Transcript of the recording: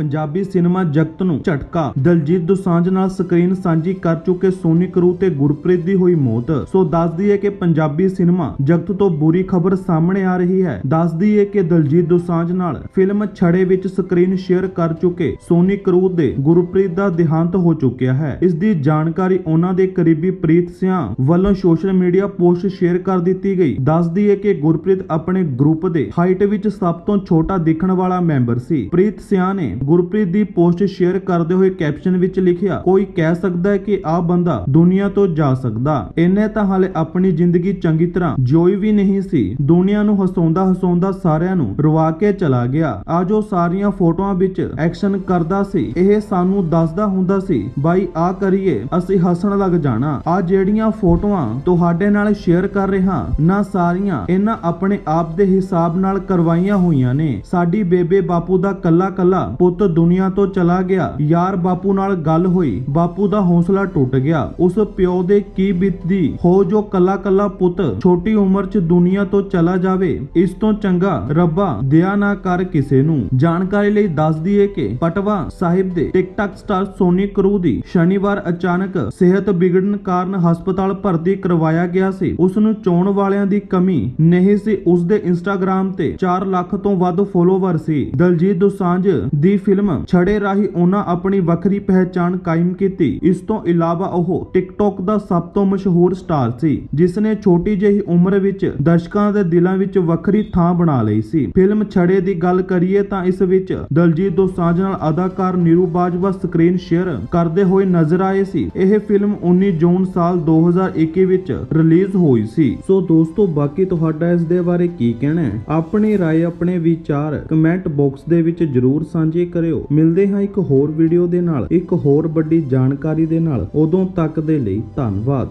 Punjabi cinema ਜਗਤ ਨੂੰ ਝਟਕਾ। ਦਲਜੀਤ ਦੋਸਾਂਝ ਨਾਲ ਸਕਰੀਨ ਸਾਂਝੀ ਕਰ ਚੁੱਕੇ ਸੋਨੀ ਕਰੂ ਤੇ ਗੁਰਪ੍ਰੀਤ ਦੀ ਹੋਈ ਮੌਤ। ਸੋ ਦੱਸਦੀ ਹੈ ਕਿ ਪੰਜਾਬੀ ਸਿਨੇਮਾ ਜਗਤ ਤੋਂ ਬੁਰੀ ਖਬਰ ਸਾਹਮਣੇ ਆ ਰਹੀ ਹੈ। ਦੱਸਦੀ ਹੈ ਕਿ ਦਲਜੀਤ ਦੋਸਾਂਝ ਨਾਲ ਫਿਲਮ ਛੜੇ ਵਿੱਚ ਸਕਰੀਨ ਸ਼ੇਅਰ ਕਰ ਚੁੱਕੇ ਸੋਨੀ ਕਰੂ ਦੇ ਗੁਰਪ੍ਰੀਤ ਦਾ ਦੇਹਾਂਤ ਹੋ ਚੁੱਕਿਆ ਹੈ। ਇਸ ਦੀ ਜਾਣਕਾਰੀ ਉਹਨਾਂ ਦੇ ਕਰੀਬੀ ਪ੍ਰੀਤ ਸਿਆਂ ਵੱਲੋਂ ਸੋਸ਼ਲ ਮੀਡੀਆ ਪੋਸਟ ਸ਼ੇਅਰ ਕਰ ਦਿੱਤੀ ਗਈ। ਦੱਸਦੀ ਹੈ ਕਿ ਗੁਰਪ੍ਰੀਤ ਆਪਣੇ ਗਰੁੱਪ ਦੇ ਹਾਈਟ ਵਿੱਚ ਸਭ ਤੋਂ ਛੋਟਾ ਦਿਖਣ ਵਾਲਾ ਮੈਂਬਰ ਸੀ। ਪ੍ਰੀਤ ਸਿਆਂ ਨੇ ਗੁਰਪ੍ਰੀਤ ਦੀ ਪੋਸਟ ਸ਼ੇਅਰ ਕਰਦੇ ਹੋਏ ਕੈਪਸ਼ਨ ਵਿੱਚ ਲਿਖਿਆ, ਕੋਈ ਕਹਿ ਸਕਦਾ ਹੈ ਕਿ ਆਹ ਬੰਦਾ ਦੁਨੀਆ ਤੋਂ ਜਾ ਸਕਦਾ। ਇਹਨੇ ਤਾਂ ਹਾਲੇ ਆਪਣੀ ਜ਼ਿੰਦਗੀ ਚੰਗੀ ਤਰ੍ਹਾਂ ਜਿਉਈ ਵੀ ਨਹੀਂ ਸੀ। ਦੁਨੀਆ ਨੂੰ ਹਸਾਉਂਦਾ ਹਸਾਉਂਦਾ ਸਾਰਿਆਂ ਨੂੰ ਰਵਾ ਕੇ ਚਲਾ ਗਿਆ। ਆ ਜੋ ਸਾਰੀਆਂ ਫੋਟੋਆਂ ਵਿੱਚ ਐਕਸ਼ਨ ਕਰਦਾ ਸੀ। ਇਹ ਸਾਨੂੰ ਦੱਸਦਾ ਹੁੰਦਾ ਸੀ, ਬਾਈ ਆ ਕਰੀਏ, ਅਸੀਂ ਹੱਸਣ ਲੱਗ ਜਾਣਾ। ਆ ਜਿਹੜੀਆਂ ਫੋਟੋਆਂ ਤੁਹਾਡੇ ਨਾਲ ਸ਼ੇਅਰ ਕਰ ਰਿਹਾ, ਨਾ ਸਾਰੀਆਂ, ਇਹਨਾਂ ਆਪਣੇ ਆਪ ਦੇ ਹਿਸਾਬ ਨਾਲ ਕਰਵਾਈਆਂ ਹੋਈਆਂ ਨੇ। ਸਾਡੀ ਬੇਬੇ ਬਾਪੂ ਦਾ ਕੱਲਾ ਕੱਲਾ ਪੁੱਤ ਦੁਨੀਆ ਤੋਂ ਚਲਾ ਗਿਆ। ਯਾਰ ਬਾਪੂ ਨਾਲ ਗੱਲ ਹੋਈ। ਬਾਪੂ ਦਾ ਹੌਸਲਾ ਟੁੱਟ ਗਿਆ। ਉਸ ਪਿਓ ਦੇ ਕੀ ਬੀਤਦੀ? ਹੋ ਜੋ ਕੱਲਾ ਕੱਲਾ ਪੁੱਤ ਛੋਟੀ ਉਮਰ 'ਚ ਦੁਨੀਆ ਤੋਂ ਚਲਾ ਜਾਵੇ, ਇਸ ਤੋਂ ਚੰਗਾ ਰੱਬਾ ਦਇਆ ਨਾ ਕਰ ਕਿਸੇ ਨੂੰ। ਜਾਣਕਾਰੀ ਲਈ ਦੱਸ ਦਈਏ ਕਿ ਪਟਵਾ ਸਾਹਿਬ ਦੇ ਟਿਕਟਾਕ ਸਟਾਰ ਸੋਨੀ ਕਰੂ ਦੀ ਸ਼ਨੀਵਾਰ ਅਚਾਨਕ ਸਿਹਤ ਵਿਗੜਨ ਕਾਰਨ ਹਸਪਤਾਲ ਭਰਤੀ ਕਰਵਾਇਆ ਗਿਆ ਸੀ। ਉਸ ਨੂੰ ਚੋਣ ਵਾਲਿਆਂ ਦੀ ਕਮੀ ਨਹੀਂ ਸੀ। ਉਸ ਦੇ ਇੰਸਟਾਗ੍ਰam ਤੇ 4 ਲੱਖ ਤੋਂ ਵੱਧ ਫੋਲੋਵਰ ਸੀ। ਦਲਜੀਤ ਦੋਸਾਂਝ ਦੀ ਫਿਲਮ ਛੜੇ ਰਾਹੀਂ ਉਹਨਾਂ ਆਪਣੀ ਵੱਖਰੀ ਪਹਿਚਾਣ ਕਾਇਮ ਕੀਤੀ ਇਸ ਤੋਂ ਇਲਾਵਾ ਉਹ ਟਿਕਟੌਕ ਦਾ ਸਭ ਤੋਂ ਮਸ਼ਹੂਰ ਸਟਾਰ ਸੀ ਜਿਸ ਨੇ ਛੋਟੀ ਜਿਹੀ ਉਮਰ ਵਿੱਚ ਦਰਸ਼ਕਾਂ ਦੇ ਦਿਲਾਂ ਵਿੱਚ ਵੱਖਰੀ ਥਾਂ ਬਣਾ ਲਈ ਸੀ ਫਿਲਮ ਛੜੇ ਦੀ ਗੱਲ ਕਰੀਏ ਤਾਂ ਇਸ ਵਿੱਚ ਦਲਜੀਤ ਦੋਸਾਂਝ ਨਾਲ ਅਦਾਕਾਰ ਨੀਰੂ ਬਾਜਵਾ ਸਕਰੀਨ ਸ਼ੇਅਰ ਕਰਦੇ ਹੋਏ ਨਜ਼ਰ ਆਏ ਸੀ ਇਹ ਫਿਲਮ 19 ਜੂਨ ਸਾਲ 2021 ਵਿੱਚ ਰਿਲੀਜ਼ ਹੋਈ ਸੀ ਸੋ ਦੋਸਤੋ ਬਾਕੀ ਤੁਹਾਡਾ ਇਸ ਦੇ ਬਾਰੇ ਕੀ ਕਹਿਣਾ ਹੈ ਆਪਣੀ رائے ਆਪਣੇ ਵਿਚਾਰ ਕਮੈਂਟ ਬਾਕਸ ਦੇ ਵਿੱਚ ਜਰੂਰ ਸਾਂਝੇ ਕਰਿਓ। ਮਿਲਦੇ ਹਾਂ ਇੱਕ ਹੋਰ ਵੀਡੀਓ ਦੇ ਨਾਲ। ਇੱਕ ਹੋਰ ਵੱਡੀ ਜਾਣਕਾਰੀ ਦੇ ਨਾਲ। ਉਦੋਂ ਤੱਕ ਦੇ ਲਈ ਧੰਨਵਾਦ।